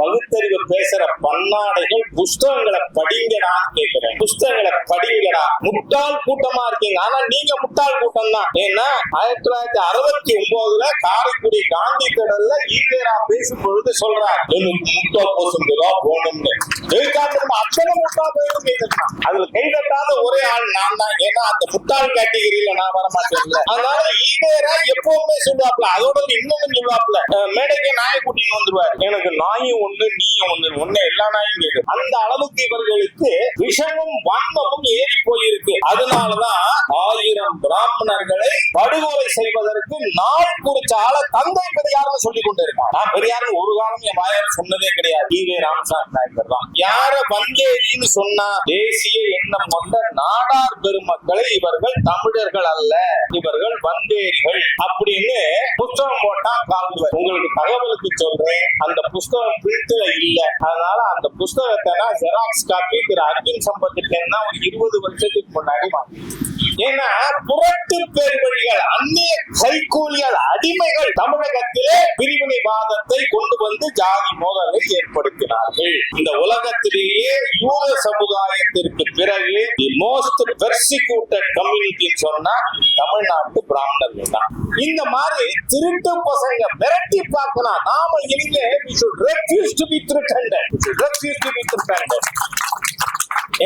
பகுத்தறிவு பேசுற பன்னாடைகள் புஸ்தகங்களை படிங்கடான்னு கேட்கிறேன் புஸ்தகங்களை படிங்கடா. முட்டாள் கூட்டமா இருக்கீங்க. ஆனா நீங்க முட்டாள் கூட்டம் தான் ஏன்னா ஆயிரத்தி தொள்ளாயிரத்தி அறுபத்தி ஒன்பதுல காரைக்குடி காந்தி திடல்ல ஈவேரா பேசும் பொழுது சொல்றாரு எனக்கு முட்டா போசுங்களா போகணும்னு. எழுத்தாளர் அச்சனை முட்டா போயிடும் கேட்கலாம் அதுல கைதட்டாத ஒரே ஆள் நான் தான். ஏன்னா அந்த முட்டாள் கேட்டகிரியில நான் வரமாட்டேன் அதனால ஈவேரா எப்பவுமே சொல்லுவாப்ல அதோட இன்னொன்னு சொல்லுவாப்ல மேடைக்கு நாயை கூட்டின்னு வந்துருவாரு. எனக்கு நாயும் ஒண்ணு நீயும் ஒண்ணு ஒண்ணு எல்லா நாயும் கேட்கு அந்த அளவுக்கு இவர்களுக்கு விஷமும் வன்மமும் ஏறி போயிருக்கு. அதனாலதான் ஆயிரம் பிராமணர்களை படுகொலை செய்வதற்கு நாள் குறிச்சால தந்தை பெரியார்னு சொல்லி கொண்டிருக்கான். நான் பெரியார்னு ஒரு காலம் என் வாயார் சொன்னதே கிடையாது. டி. வே. ராமசாமி நாயக்கர் தான். யார வந்தேரின்னு சொன்னா தேசிய எண்ணம் கொண்ட நாடார் பெருமக்களை இவர்கள் தமிழர்கள் அல்ல. இவர்கள் வந்தேரிகள் அப்படின்னு புஸ்தகம் போட்டா கால்வர் உங்களுக்கு தகவலுக்கு சொல்றேன். அந்த புஸ்தகம் எழுத்துல இல்ல அதனால அந்த புஸ்தகத்தை ஜெராக்ஸ் காப்பி திரு அர்ஜுன் சம்பத்துக்கு ஒரு இருபது வருஷத்துக்கு முன்னாடி வாங்கினேன். ஏன்னா புரட்டு பேர்வழிகள் அந்நிய கைகூலிகள் அடிமைகள் தமிழகத்திலே பிரிவினைவாதத்தை கொண்டு வந்து ஜாதி மோதலை ஏற்படுத்தினார்கள். இந்த உலகத்திலேயே யூத சமுதாயத்திற்கு பிறகு தி மோஸ்ட் பெர்சிக்யூட்டட் கம்யூனிட்டி சொன்னா தமிழ்நாட்டு பிராமணர்கள் தான். இந்த மாதிரி திருட்டு பசங்க மிரட்டி பார்க்கலாம் நாம இனிமே we to be to be threatened. We should refuse to be threatened.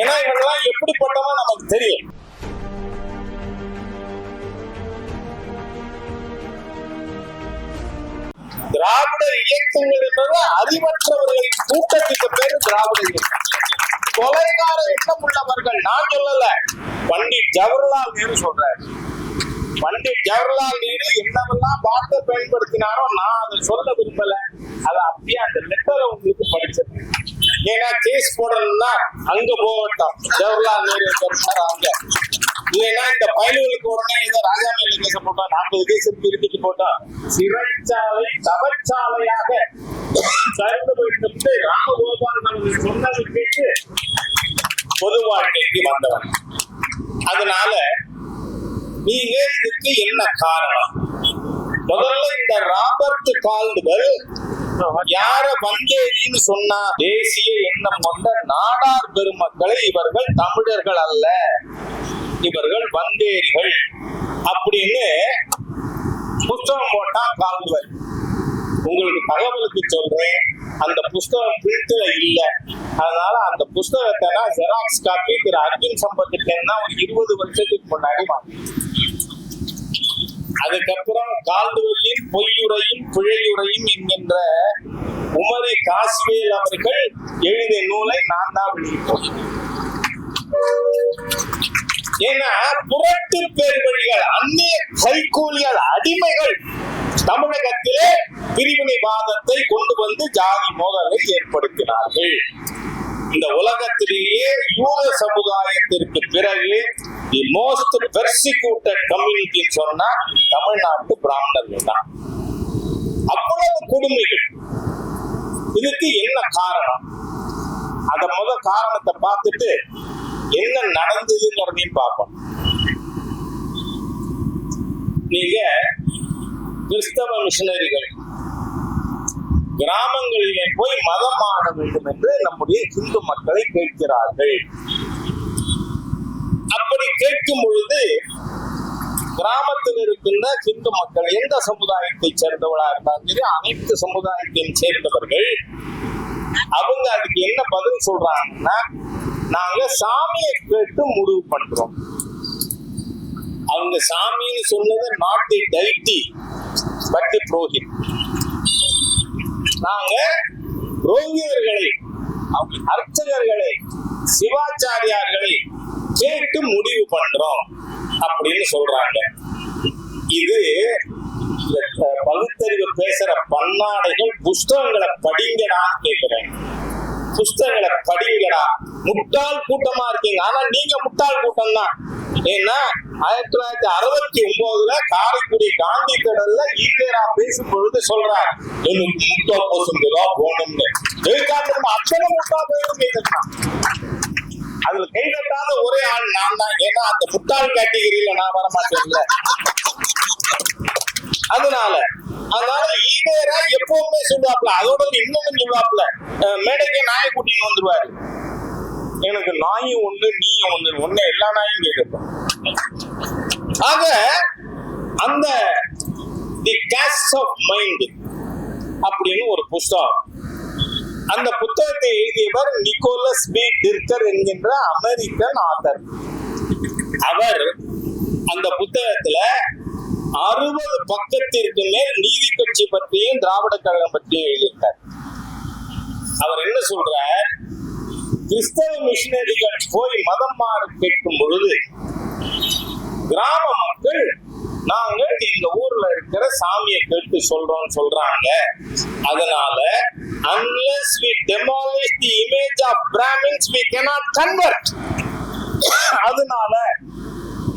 ஏன்னா இவங்கெல்லாம் எப்படிப்பட்டவங்க நமக்கு தெரியும். திராவிட இயக்கங்கள் என்பது அறிவற்றவர்களின் கூட்டத்துக்கு பேரு திராவிட இயக்கம். கொலைகார எண்ணம் உள்ளவர்கள் நான் சொல்லல. பண்டிட் ஜவஹர்லால் நேரு சொல்றாரு. பண்டிட் ஜவஹர்லால் நேரு என்னவெல்லாம் வார்த்தை பயன்படுத்தினாரோ நான் அதை சொல்ல விரும்பல. அதை அப்படியே அந்த லெட்டரை உங்களுக்கு படிச்சிருக்கேன். ஏன்னா கேஸ் போடணும்னா அங்க போகட்டும். ஜவஹர்லால் நேரு அங்க? இல்லைன்னா இந்த பயலுகளுக்கு உடனே ஏதோ ராஜா போட்டா நாற்பது கேஸ் திருட்டிக்கு போட்டா சிறைச்சாலை தவச்சாலையாக கருத வேண்டும் என்று ராமகோபால் நமக்கு சொன்னதை கேட்டு பொது வாழ்க்கைக்கு வந்தவன். அதனால நீங்க இதுக்கு என்ன காரணம்? முதல்ல இந்த ராபர்ட் கால்டுவெல் யார வந்தேரின்னு சொன்னா தேசிய எண்ணம் கொண்ட நாடார் பெருமக்களை இவர்கள் தமிழர்கள் அல்ல. இவர்கள் வந்தேரிகள் அப்படின்னு புஸ்தகம் போட்டா கால்டுவெல். உங்களுக்கு தகவலுக்கு சொல்றேன். அந்த புஸ்தகம் பிரிண்ட்ல இல்ல. அதனால அந்த புஸ்தகத்தை நான் ஜெராக்ஸ் காப்பி திரு அர்ஜுன் சம்பத்துக்கு ஒரு இருபது வருஷத்துக்கு முன்னாடி வாங்கினேன். அதுக்கப்புறம் கால்டுவெல்லின் பொய்யுரையும் பிழையுரையும் என்கின்ற உமரி காஷ்மீர் அவர்கள் எழுதிய நூலை நான் தான் வெளியிட்டேன் ஏன்னா புரட்டு பேர்வழிகள் அந்நிய கைகூலிகள் அடிமைகள் தமிழகத்திலே பிரிவினைவாதத்தை கொண்டு வந்து ஜாதி மோதலை ஏற்படுத்தினார்கள். இந்த உலகத்திலேயே யூத சமுதாயத்திற்கு பிறகு தி மோஸ்ட் பெர்சிக்யூட்டட் கம்யூனிட்டின்னு சொன்னா தமிழ்நாட்டு பிராமணர்கள் தான். அவ்வளவு கொடுமைகள். இதுக்கு என்ன காரணம்? அந்த முத காரணத்தை பார்த்துட்டு என்ன நடந்ததுங்கிறதையும் பார்ப்போம். நீங்க கிறிஸ்தவ மிஷினரிகள் கிராமங்களிலே போய் மதம் ஆட வேண்டும் என்று நம்முடைய இந்து மக்களை கேட்கிறார்கள். அப்படி கேட்கும் பொழுது கிராமத்தில் இருக்கின்ற இந்து மக்கள் எந்த சமுதாயத்தை சேர்ந்தவர்களாக இருந்தாலும் சரி அனைத்து சமுதாயத்தையும் சேர்ந்தவர்கள் அவங்க அதுக்கு என்ன பதில் சொல்றாங்கன்னா நாங்க சாமியை கேட்டு முடிவு பண்றோம். அவங்க சாமின்னு சொன்னது not the deity but the purohit நாங்க ரோகியர்களை அர்ச்சகர்களை சிவாச்சாரியார்களை கேட்டு முடிவு பண்றோம் அப்படின்னு சொல்றாங்க. இது பகுத்தறிவு பேசுற பன்னாடைகள் புஸ்தகங்களை படிங்கடான்னு கேட்கிறேன் புஸ்தகங்களை படிங்கடா. முட்டாள் கூட்டமா இருக்கீங்க. ஆனா நீங்க முட்டாள் கூட்டம் தான் ஏன்னா ஆயிரத்தி தொள்ளாயிரத்தி அறுபத்தி ஒன்பதுல காரைக்குடி காந்தி கடல்ல ஈவேரா பேசும் பொழுது சொல்றார் எனக்கு முட்டா போசுங்களா போகணும்னு எழுத்தாளர் அத்தனை முட்டா போயிடும் கேட்கலாம் அதுல கை தட்டாத ஒரே ஆள் நான் தான். ஏன்னா அந்த முட்டாள் கேட்டகிரியில நான் வரமாட்டேன்ல. அதனால அதனால ஈவேரா எப்பவுமே சொல்லுவாப்ல அதோட இன்னொன்னு சொல்லுவாப்ல மேடைக்கு நாயை கூட்டின்னு வந்துருவாரு. எனக்கு நாயும் ஒண்ணு நீயும் ஒண்ணு ஒண்ணு எல்லா நாயும் கேட்கும் ஆக அந்த தி கேஸ் ஆஃப் மைண்ட் அப்படின்னு ஒரு புஸ்தகம். அந்த புத்தகத்தை எழுதியவர் நிக்கோலஸ் பி. டிர்கர் என்கின்ற அமெரிக்கன் ஆத்தர். அவர் அந்த புத்தகத்துல அறுபது பக்கத்திற்கு மேல் நீதி கட்சி பற்றியும் திராவிட கழகம் பற்றியும் எழுதியிருக்கார். அவர் என்ன சொல்றார்? கிறிஸ்தவ மிஷினரிகள் போய் மதம் மாறு கேட்கும் பொழுது கிராம மக்கள் நாங்கள் எங்க ஊர்ல இருக்கிற சாமியை கேட்டு சொல்றோம் சொல்றாங்க. அதனால unless we demolish the image of brahmins we cannot convert. அதனால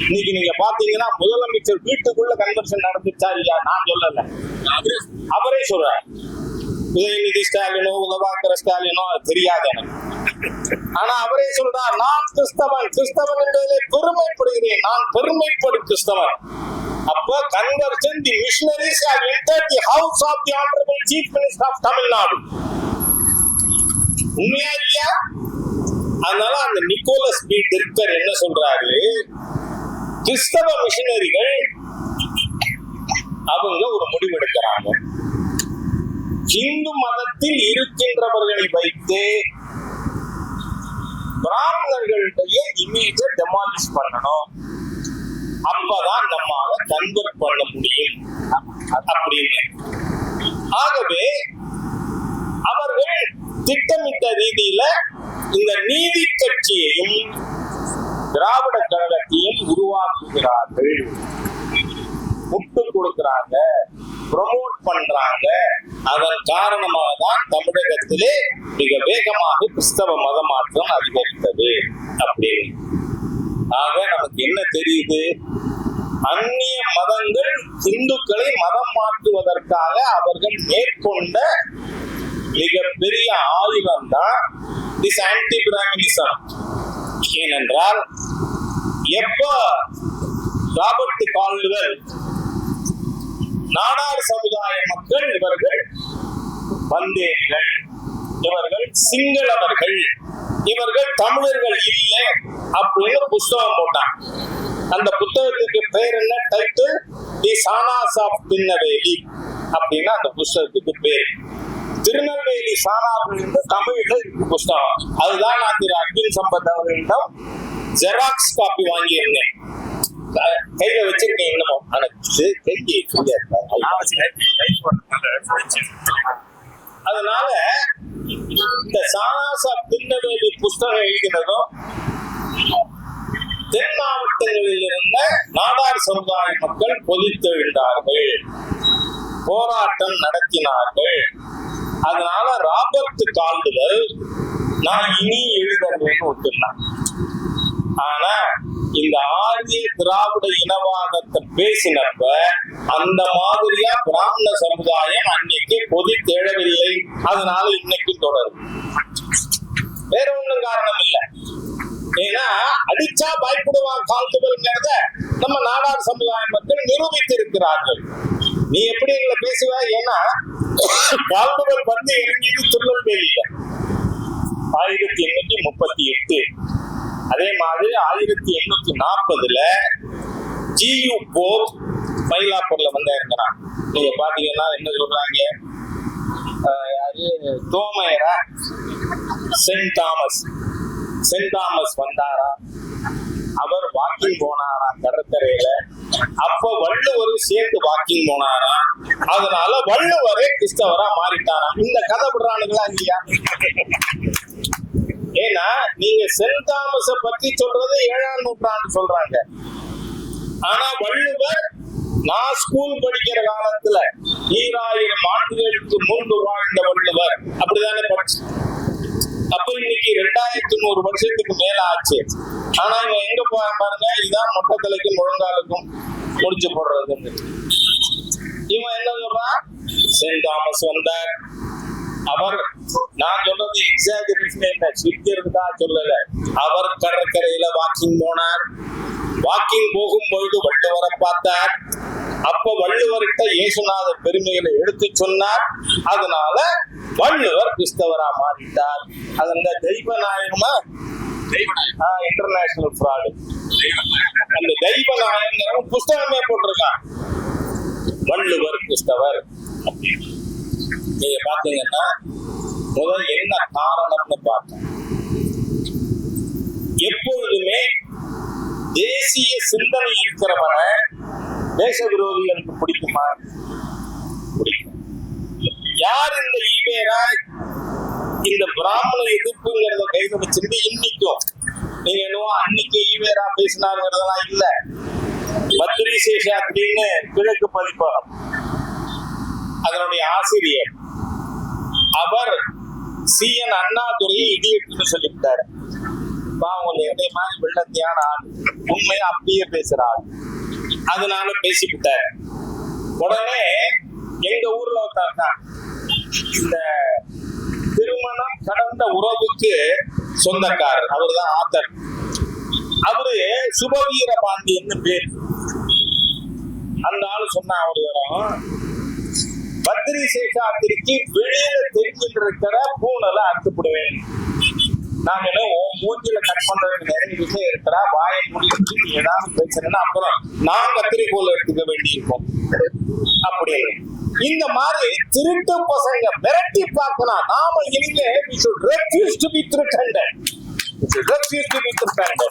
இன்னைக்கு நீங்க பாத்தீங்கன்னா முதலமைச்சர் வீட்டுக்குள்ள கன்வர்ஷன் நடந்துச்சா இல்லையா? நான் சொல்லல. அவரே சொல்றார். உதயநிதி ஸ்டாலினோ உதவாக்கர ஸ்டாலினோ தெரியாது எனக்கு. ஆனா அவரே சொல்றார் நான் கிறிஸ்தவன் கிறிஸ்தவன் என்பதிலே பெருமைப்படுகிறேன். நான் பெருமைப்படும் கிறிஸ்தவன். அப்ப conversion the missionaries have entered the house of the honourable chief minister of Tamil Nadu உண்மையா இல்லையா? அதனால அந்த நிக்கோலஸ் பி டிர்கர் என்ன சொல்றாரு? கிறிஸ்தவ மிஷினரிகள் அவங்க ஒரு முடிவெடுக்கிறாங்க. இந்து மதத்தில் இருக்கின்றவர்களை வைத்து பிராமணர்களுடைய இமேஜ டெமாலிஷ் பண்ணணும். அப்பதான் நம்மால கன்வெர்ட் பண்ண முடியும். அப்படின்னு. ஆகவே அவர்கள் திட்டமிட்ட ரீதியில இந்த நீதி கட்சியையும் திராவிட கழகத்தையும் உருவாக்குகிறார்கள். முட்டு கொடுக்கிறாங்க ப்ரமோட் பண்றாங்க. அதன் காரணமாக தான் தமிழகத்திலே மிக வேகமாக கிறிஸ்தவ மத மாற்றம் அதிகரித்தது அப்படின்னு. ஆக நமக்கு என்ன தெரியுது? அந்நிய மதங்கள் இந்துக்களை மதம் மாற்றுவதற்காக அவர்கள் மேற்கொண்ட மிகப்பெரிய ஆயுதம் தான் திஸ் ஆன்டி பிராமினிசம் ஏனென்றால் எப்ப ராபர்ட் கால்வெல் நாடார் சமுதாய மக்கள் இவர்கள் வந்தேரிகள். இவர்கள் சிங்களவர்கள் இவர்கள் தமிழர்கள் இல்லை அப்படின்னு புஸ்தகம் போட்டான். அந்த புத்தகத்துக்கு பேர் என்ன? டைட்டில் தி சானாஸ் ஆஃப் பின்னவேலி அப்படின்னு அந்த புஸ்தகத்துக்கு பேர். திருநெல்வேலி சானார்கள் என்று தமிழ்ல இருக்கு புஸ்தகம். அதுதான் நான் திரு அர்ஜுன் சம்பத் அவர்களிடம் ஜெராக்ஸ் காப்பி வாங்கியிருந்தேன். கையில வச்சிருக்கேன் இன்னமும் ஆனா கைக்கு அதனால இந்த ஆஃப் திருநெல்வேலி புஸ்தகம் எழுதினதும் தென் மாவட்டங்களில் இருந்த நாடார் சமுதாய மக்கள் கொதித்தெழுந்தார்கள் போராட்டம் நடத்தினார்கள். அதனால ராபர்ட் கால்டுவெல் நான் இனி எழுதணும்னு ஒத்துனான் ஆனா இந்த ஆரிய திராவிட இனவாதத்தை பேசினப்ப அந்த மாதிரியா பிராமண சமுதாயம் அன்னைக்கு கொதித்தெழவில்லை அதனால இன்னைக்கு தொடரும். வேற ஒண்ணும் காரணம் இல்லை. ஏன்னா அடிச்சா பயப்படுவான் கால்துவல்ங்கிறத நம்ம நாடார் சமுதாய மக்கள் நிரூபித்து இருக்கிறார்கள் நீ எப்படி எங்களை பேசுவ? ஏன்னா கால்துவல் வந்து இறங்கியது திருநெல்வேலியில ஆயிரத்தி எண்ணூத்தி முப்பத்தி எட்டு. அதே மாதிரி ஆயிரத்தி எண்ணூத்தி நாற்பதுல ஜியு போப் மயிலாப்பூர்ல வந்து இருக்கிறான் நீங்க பாத்தீங்கன்னா என்ன சொல்றாங்க? யாரு தோமையரா? சென்ட் தாமஸ் சென்ட் தாமஸ் வந்தாரா? அவர் வாக்கிங் போனாரா கடற்கரையில? அப்ப வள்ளுவரும் சேர்ந்து வாக்கிங் போனாரா? அதனால வள்ளுவரே கிறிஸ்தவரா மாறிட்டாராம் இந்த கதை விடுறானுங்களா இல்லையா? ஏன்னா நீங்க சென்ட் தாமஸ பத்தி சொல்றது ஏழாம் நூற்றாண்டு சொல்றாங்க. ஆனா வள்ளுவர் நான் ஸ்கூல் படிக்கிற காலத்துல ஈராயிரம் ஆண்டுகளுக்கு முன்பு வாழ்ந்த வள்ளுவர். அப்படிதானே படிச்சு அப்ப இன்னைக்கு ரெண்டாயிரத்தி நூறு வருஷத்துக்கு மேல ஆச்சு. ஆனா இவன் எங்க பாருங்க இதான் மொட்டை தலைக்கும் முழங்காலுக்கும் முடிச்சு போடுறதுன்னு இவன் என்ன சொல்றான்? சென்ட் தாமஸ் வந்தார். அவர் நான் சொல்றது அதாவது எக்ஸாஜரேஷன் என்ன சிரிக்கிறதுக்கா சொல்லல. அவர் கடற்கரையில வாக்கிங் போனார். வாக்கிங் போகும்பொழுது வள்ளுவரை பார்த்தார். அப்ப வள்ளுவர்கிட்ட இயேசுநாதர் பெருமைகளை எடுத்து சொன்னார். அதனால வள்ளுவர் கிறிஸ்தவரா மாறிட்டார். அது அந்த தெய்வ நாயகமா? இன்டர்நேஷனல் ஃப்ராடு அந்த தெய்வ நாயகங்கிறவன் புஸ்தகமே போட்டிருக்கான். வள்ளுவர் கிறிஸ்தவர். நீங்க பாத்தீங்கன்னா முதல் என்ன காரணம்னு பார்த்தோம் எப்பொழுதுமே தேசிய சிந்தனை இருக்கிறவன தேச விரோதிகளுக்கு பிடிக்குமா? பிடிக்கும். யார் இந்த ஈவேரா இந்த பிராமண எதிர்ப்புங்கிறத கையில வச்சிருந்து இன்னைக்கும். நீங்க என்னவோ அன்னைக்கு ஈவேரா பேசினாருங்கிறதெல்லாம் இல்ல. பத்ரி சேஷாத்ரின்னு கிழக்கு பதிப்பகம். அதனுடைய ஆசிரியர். அவர் சி என் அண்ணாதுரையை இடியட்டுன்னு சொல்லிவிட்டாரு. பாவம் என்னை மாதிரி வெள்ளத்தியான ஆள். உண்மையா அப்படியே பேசுற ஆள். அதனால பேசிவிட்டாரு. உடனே எங்க ஊர்ல ஒருத்தர் தான் இந்த திருமணம் கடந்த உறவுக்கு சொந்தக்காரர் அவர் தான் ஆத்தர். அவரு சுபவீர பாண்டியன்னு பேர். அந்த ஆளு சொன்ன ஒரு தரம் பத்ரி சேஷாத்திரிக்கு வெளியில தெரிஞ்சுட்டு இருக்கிற பூனலை அறுத்துப்படுவேன் நாங்க என்ன உன் மூஞ்சில கட் பண்றதுக்கு நிறைய விஷயம் இருக்கிறா வாயை முடிச்சு நீ ஏதாவது பேசுறேன்னா அப்புறம் நான் கத்திரிக்கோல் எடுத்துக்க வேண்டியிருக்கும். அப்படி. இந்த மாதிரி திருட்டு பசங்க மிரட்டி பார்க்கலாம் நாம இனிமே we should refuse to be threatened refuse to be to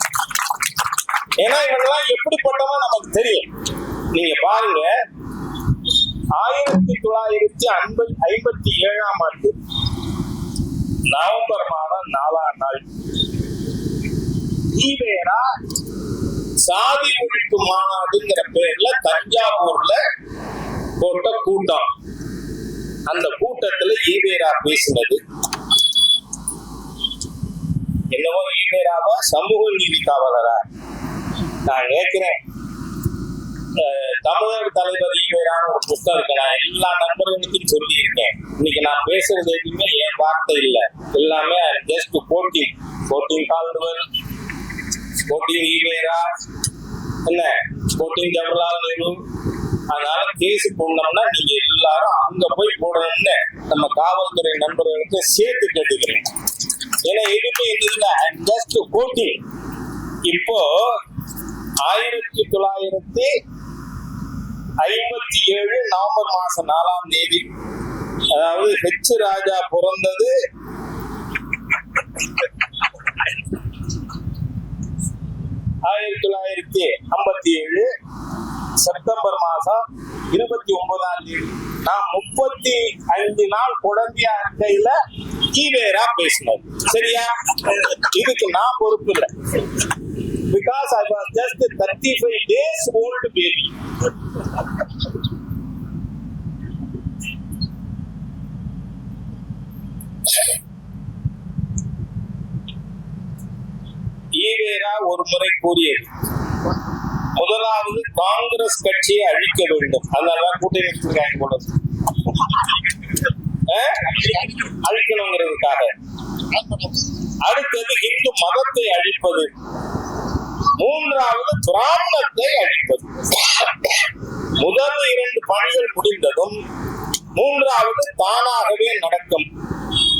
ஏன்னா இவங்கெல்லாம் எப்படிப்பட்டவன் நமக்கு தெரியும். நீங்க பாருங்க. ஆயிரத்தி தொள்ளாயிரத்தி ஐம்பத்தி ஐம்பத்தி ஏழாம் ஆண்டு நவம்பர் மாதம் நாலாம் நாள். ஈவேரா சாதி ஒழிப்பு மாநாடுங்கிற பேர்ல தஞ்சாவூர்ல போட்ட கூட்டம். அந்த கூட்டத்துல ஈவேரா பேசினது. என்னவோ ஈவேராவா சமூக நீதி காவலரா? நான் கேட்கிறேன் தமிழர் தலைவர் ஈவேரான ஒரு புத்தகம் நான் எல்லா நண்பர்களுக்கும் சொல்லி இருக்கேன் இன்னைக்கு நான் பேசுறது எதுவுமே என் வார்த்தை இல்லை. எல்லாமே just quoting quoting Caldwell quoting EVR என்ன? போட்டிங் ஜவஹர்லால் நேரு அதனால கேஸ் போடணும்னா நீங்க எல்லாரும் அங்க போய் போடணும்னு நம்ம காவல்துறை நண்பர்களுக்கு சேர்த்து கேட்டுக்கிறேன். ஏன்னா எதுவுமே இல்ல. ஜஸ்ட் போட்டிங் இப்போ ஆயிரத்தி தொள்ளாயிரத்தி ஐம்பத்தி ஏழு நவம்பர் மாசம் நாலாம் தேதி. அதாவது ஹெச் ராஜா பிறந்தது. ஆயிரத்தி தொள்ளாயிரத்தி ஐம்பத்தி ஏழு செப்டம்பர் மாசம் இருபத்தி ஒன்பதாம் தேதி. நான் முப்பத்தி ஐந்து நாள் குழந்தையா இருக்கையில கீவேரா பேசினது சரியா? இதுக்கு நான் பொறுப்பு இல்லை. Because I was just a 35 days old baby. E. EVR ஒரு முறை கூறியது. முதலாவது காங்கிரஸ் கட்சியை அழிக்க வேண்டும். அதனாலதான் கூட்டணி வச்சிருக்காங்க போல அழிக்கணுங்கிறதுக்காக. அடுத்தது இந்து மதத்தை அழிப்பது. மூன்றாவது பிராமணத்தை அழிப்பது. முதல் இரண்டு பணிகள் முடிந்ததும் மூன்றாவது தானாகவே நடக்கும்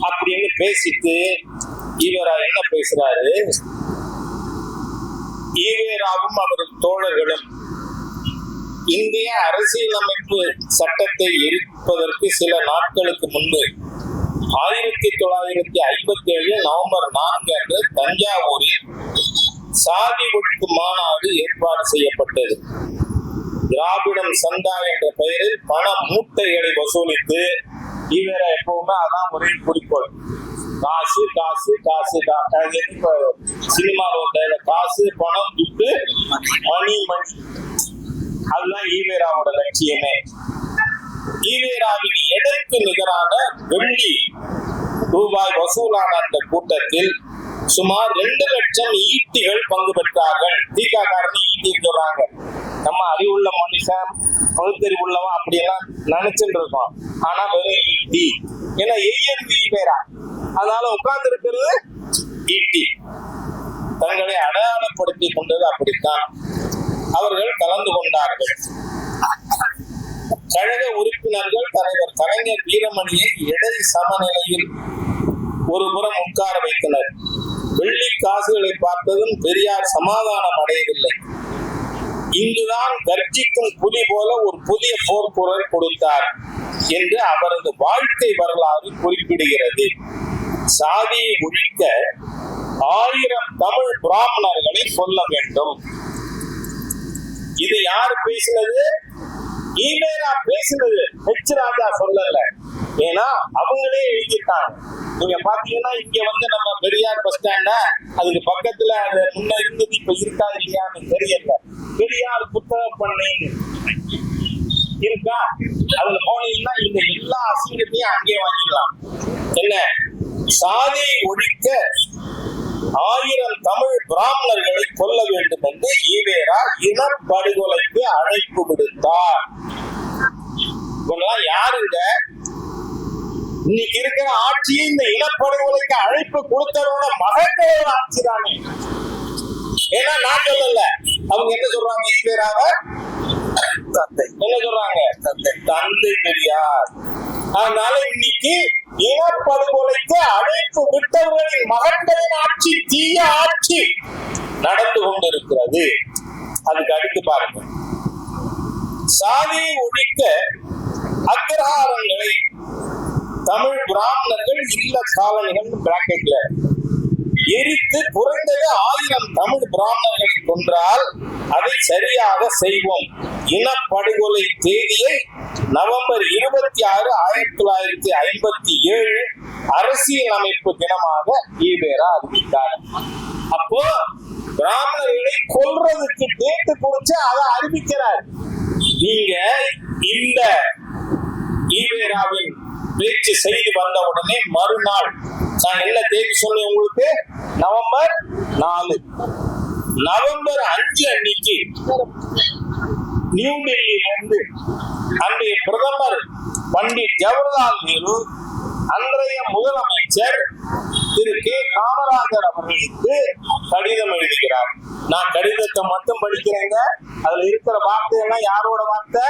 அப்படின்னு பேசிட்டு இவரா என்ன பேசுறாரு? ஈவேராவும் அவரது தோழர்களும் இந்திய அரசியலமைப்பு சட்டத்தை எரிப்பதற்கு சில நாட்களுக்கு முன்பு ஆயிரத்தி தொள்ளாயிரத்தி ஐம்பத்தி ஏழு நவம்பர் நான்கு அன்று தஞ்சாவூரில் சாதி ஒழிப்பு மாநாடு ஏற்பாடு செய்யப்பட்டது. திராவிடம் சந்தா என்ற பெயரில் பண மூட்டைகளை வசூலித்து ஈவேரா எப்பவுமே அதான் ஒரே குறிக்கோள். காசு காசு காசு சினிமா ரோட்ல காசு பணம் துட்டு மணி மணி. அதுதான் ஈவேராவோட லட்சியமே. ஈவேராவின் எடைக்கு நிகரான வெள்ளி ரூபாய் வசூலான அந்த கூட்டத்தில் சுமார் ரெண்டு லட்சம் ஈட்டிகள் பங்கு பெற்றார்கள். தீக்காக்காரன் ஈட்டின்னு சொல்றாங்க. நம்ம அறிவுள்ள மனுஷன் பகுத்தறிவு உள்ளவன் அப்படியெல்லாம் நினைச்சுட்டு இருக்கோம் ஆனா வெறும் ஈட்டி. ஏன்னா எய்யறது ஈவேரா அதனால உட்கார்ந்து இருக்கிறது ஈட்டி. தங்களை அடையாளப்படுத்தி கொண்டது அப்படித்தான். அவர்கள் கலந்து கொண்டார்கள். கழக உறுப்பினர்கள் தலைவர் கலைஞர் வீரமணியை இடை சமநிலையில் ஒரு புறம் உட்கார வைத்தனர். வெள்ளி காசுகளை பார்த்ததும் பெரியார் சமாதானம் அடையவில்லை. இங்குதான் கர்ஜிக்கும் புலி போல ஒரு புதிய போர்க்குரல் கொடுத்தார் என்று அவரது வாழ்க்கை வரலாறு குறிப்பிடுகிறது. சாதியை ஒழிக்க ஆயிரம் தமிழ் பிராமணர்களை சொல்ல வேண்டும். இது யார் பேசினது? ஈமேரா பேசினது ஹெச் ராஜா சொல்லல. ஏன்னா அவங்களே எழுதிட்டாங்க. நீங்க பாத்தீங்கன்னா இங்க வந்து நம்ம பெரியார் பஸ் ஸ்டாண்ட அதுக்கு பக்கத்துல அது முன்ன இருந்தது இப்ப இருக்கா இல்லையான்னு தெரியல. பெரியார் புத்தக பண்ணை இருக்கா? அதுல போனீங்கன்னா இந்த எல்லா அசிங்கத்தையும் அங்கே வாங்கிடலாம். என்ன? சாதியை ஒழிக்க ஆயிரம் தமிழ் பிராமணர்களை கொல்ல வேண்டும் என்று ஈவேரா இனப்படுகொலைக்கு அழைப்பு விடுத்தார். இவங்கெல்லாம் யாருங்க இன்னைக்கு இருக்கிற ஆட்சி இந்த இனப்படுகொலைக்கு அழைப்பு கொடுத்தவரோட மகன்களோட ஆட்சி தானே. ஏன்னா நான் சொல்லல. அவங்க என்ன சொல்றாங்க ஈவேராவ? தந்தை. என்ன சொல்றாங்க? தந்தை. தந்தை பெரியார். அதனால இன்னைக்கு இனப்படுகொலைக்கு அழைப்பு விட்டவர்களின் மகன்களின் ஆட்சி தீய ஆட்சி நடந்து கொண்டிருக்கிறது. அதுக்கு அடுத்து பாருங்க சாதியை ஒழிக்க அக்ரஹாரங்களை தமிழ் பிராமணர்கள் இல்ல காலனிகள் பிராக்கெட்ல எரித்து குறைந்தது ஆயிரம் தமிழ் பிராமணர்களை கொன்றால் அதை சரியாக செய்வோம். இனப்படுகொலை தேதியை நவம்பர் இருபத்தி ஆறு ஆயிரத்தி தொள்ளாயிரத்தி ஐம்பத்தி ஏழு அரசியல் அமைப்பு தினமாக ஈவேரா அறிவித்தார். அப்போ பிராமணர்களை கொல்றதுக்கு டேட்டு குறிச்சு அதை அறிவிக்கிறார். நீங்க இந்த ஈவேராவின் பேச்சு செய்து வந்த உடனே மறுநாள் நான் என்ன தேதி சொன்னேன் உங்களுக்கு நவம்பர் நாலு. நவம்பர் அஞ்சு அன்னைக்கு நியூ டெல்லியில அன்றைய பிரதமர் பண்டிட் ஜவஹர்லால் நேரு அன்றைய முதலமைச்சர் திரு கே காமராஜர் அவர்களுக்கு கடிதம் எழுதுகிறார். நான் கடிதத்தை மட்டும் படிக்கிறேங்க. அதுல இருக்கிற வார்த்தை எல்லாம் யாரோட வார்த்தை?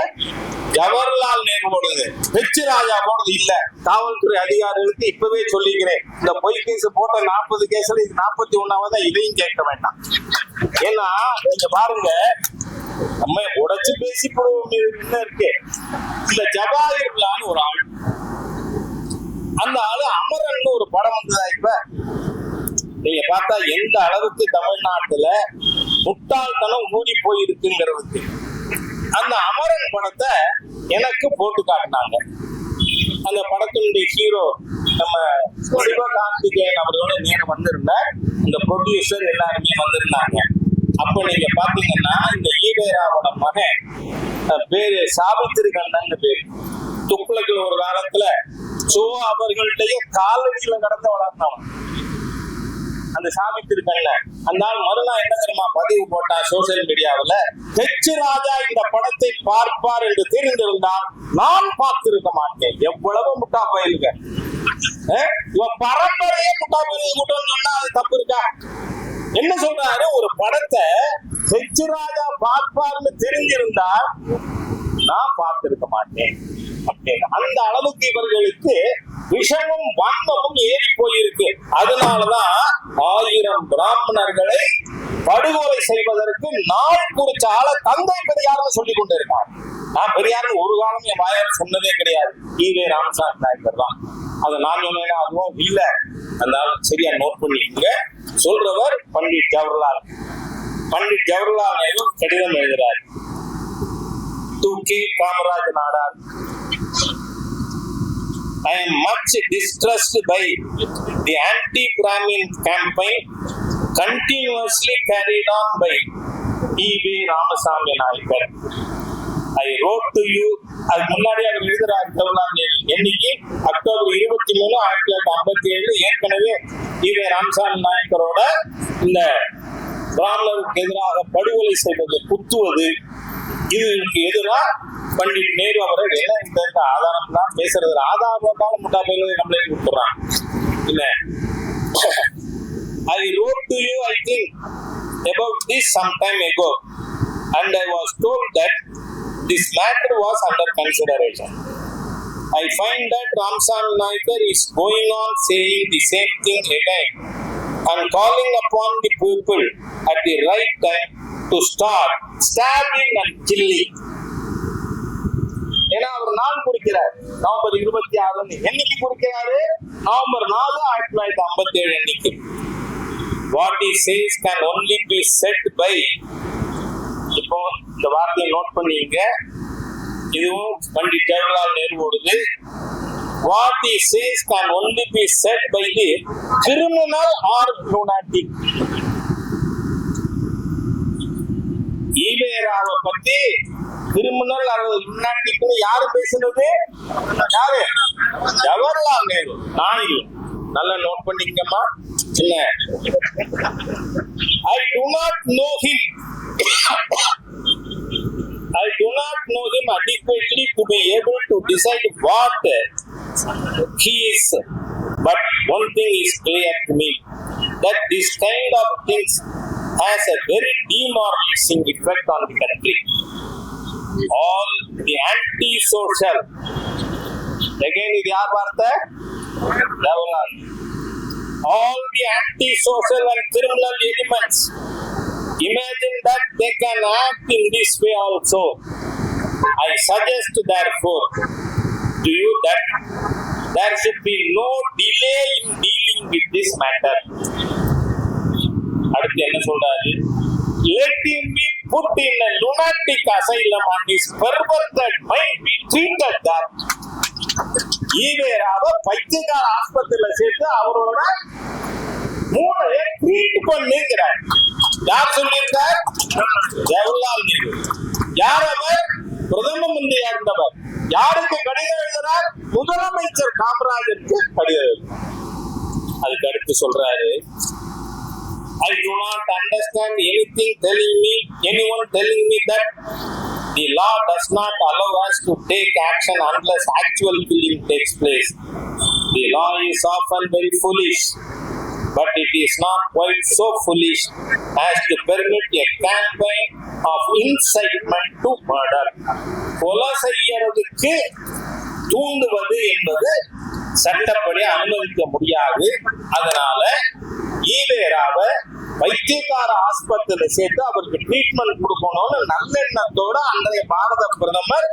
ஜவஹர்லால் நேரு நேருவோடது. ஹெச் ராஜா போனது இல்ல. காவல்துறை அதிகாரிகளுக்கு இப்பவே சொல்லிக்கிறேன். இந்த பொய் கேஸ் போட்ட நாற்பது கேஸ்ல இது நாற்பத்தி ஒண்ணாவது இதையும் கேட்க வேண்டாம். ஏன்னா நீங்க பாருங்க. நம்ம உடைச்சு பேசி போடுவோம் என்ன இருக்கு? இந்த ஜவாஹிர்லான்னு ஒரு ஆள். அந்த ஆளு அமரன் ஒரு படம் வந்ததா இப்ப? நீங்க பார்த்தா எந்த அளவுக்கு தமிழ்நாட்டுல முட்டாள்தனம் ஊறி போயிருக்குங்கிறதுக்கு. அந்த அமரன் படத்தை எனக்கு போட்டு காட்டினாங்க. அந்த படத்தினுடைய ஹீரோ நம்ம சிவகார்த்திகேயன் அவர்களோட நேரம் வந்திருந்தார். இந்த ப்ரொடியூசர் எல்லாருமே வந்திருந்தாங்க. அப்ப நீங்க பாத்தீங்கன்னா இந்த ஈவேராவோட மகன் பேரு சாவித்திரி கண்ணன் பேரு. துக்ளக்கில் ஒரு காலத்துல சோ அவர்கள்ட்டயே காலடியில கடந்து வளர்ந்தவன் அந்த சாமி கண்ணன் அந்த ஆள் மறுநாள் என்ன தெரியுமா பதிவு போட்டா சோசியல் மீடியாவில் ஹெச் ராஜா இந்த படத்தை பார்ப்பார் என்று தெரிந்திருந்தால் நான் பார்த்திருக்க மாட்டேன். எவ்வளவு முட்டா பயிலுங்க அஹ், இவன் பரம்பரையே முட்டா பயிலுங்க கூட்டம் சொன்னா அது தப்பு இருக்கா? என்ன சொல்றாரு? ஒரு படத்தை ஹெச் ராஜா பார்ப்பார்னு தெரிஞ்சிருந்தா நான் பார்த்திருக்க மாட்டேன். அந்த அளவுக்கு இவர்களுக்கு விஷமும் வன்மமும் ஏறி போயிருக்கு. அதனாலதான் ஆயிரம் பிராமணர்களை படுகொலை செய்வதற்கு நாள் குறிச்ச ஆள தந்தை பெரியார்னு சொல்லி கொண்டு நான் பெரியார்னு ஒரு காலம் என் வாயால் சொன்னதே கிடையாது. ஈவே ராமசாமி நாயக்கர் தான். அதை நான் சொன்னேன்னா அதுவும் இல்ல. அதனால சரியா நோட் பண்ணிக்கோங்க. சொல்றவர் பண்டிட் ஜவஹர்லால். பண்டிட் ஜவஹர்லால் நேரு கடிதம் எழுதுறாரு. To K Kamaraj Nadar I am much distressed by the anti-Brahmin campaign continuously carried on by E.V. Ramasamy Naikar. I wrote to you அது முன்னாடி அவர் எழுதுற அக்டோபர் நேரு என்னைக்கு அக்டோபர் இருபத்தி மூணு ஆயிரத்தி தொள்ளாயிரத்தி ஐம்பத்தி ஏழு ஏற்கனவே ஈவே ராமசாமி நாயக்கரோட இந்த பிராமணருக்கு எதிராக படுகொலை செய்வது குத்துவது இதுக்கு எதிராக பண்டிட் நேரு அவர்கள் ஏன்னா இந்த ஆதாரம் தான் பேசுறது ஆதாரம் முட்டா பயில கம்ப்ளைண்ட் கொடுத்துறான் இல்ல I wrote to you I think about this some time ago and I was told that this matter was under consideration I find that Ramsan Naicker is going on saying the same thing again and calling upon the people at the right time to start stopping and killing ஏன்னா அவர் நாள் குறிக்கிறார். November இருபத்தி ஆறு என்னைக்கு குறிக்கிறாரு? November நாலு ஆயிரத்தி தொள்ளாயிரத்தி ஐம்பத்தி ஏழு அன்னைக்கு. What he says can only be said by இப்போ இந்த வார்த்தையை நோட் பண்ணிங்க. இதுவும் Pandit Jawaharlal நேருவோடது what he says can only be said by the criminal or lunatic ஈவேராவை பத்தி கிரிமினல் அல்லது லுனாட்டிக்னு யாரு பேசுனது? யாரு? ஜவஹர்லால் நேரு. நான் இல்லை. நல்லா நோட் பண்ணிக்கமா என்ன? I do not know him I do not know him adequately to be able to decide what he is. But one thing is clear to me that this kind of things has a very demoralizing effect on the country. All the anti-social. Again, இது யார் வார்த்தை Jawaharlal all the anti-social and criminal elements imagine that they can act in this way also. I suggest therefore to you that there should be no delay in dealing with this matter. அடுத்து என்ன சொல்றாரு let him be put in a lunatic asylum and his perverted mind be treated that ஈவேராவை பைத்தியக்கார ஆஸ்பத்திரியில சேர்த்து அவரோட மூளையை treat பண்ணுங்கிறார் யார் சொல்லியிருக்கார் ஜவஹர்லால் நேரு யார் அவர் பிரதம மந்திரியா இருந்தவர் யாருக்கு கடிதம் எழுதினார் முதலமைச்சர் காமராஜருக்கு கடிதம் எழுதினார் அதுக்கு அடுத்து சொல்றாரு I do not understand anything telling me, anyone telling me that the law does not allow us to take action unless actual killing takes place. The law is often very foolish, but it is not quite so foolish as to permit a campaign of incitement to murder. கொலை செய்யறதுக்கு தூண்டுவது என்பது சட்டப்படி அனுமதிக்க முடியாது அதனால ஈவேராவை வைத்தியக்கார ஆஸ்பத்திரியில சேர்த்து அவருக்கு ட்ரீட்மெண்ட் கொடுக்கணும்னு நல்லெண்ணத்தோட அன்றைய பாரத பிரதமர்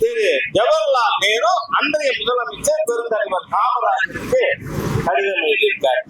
திரு ஜவஹர்லால் நேரு அன்றைய முதலமைச்சர் பெருந்தலைவர் காமராஜருக்கு கடிதம் எழுதியிருக்கார்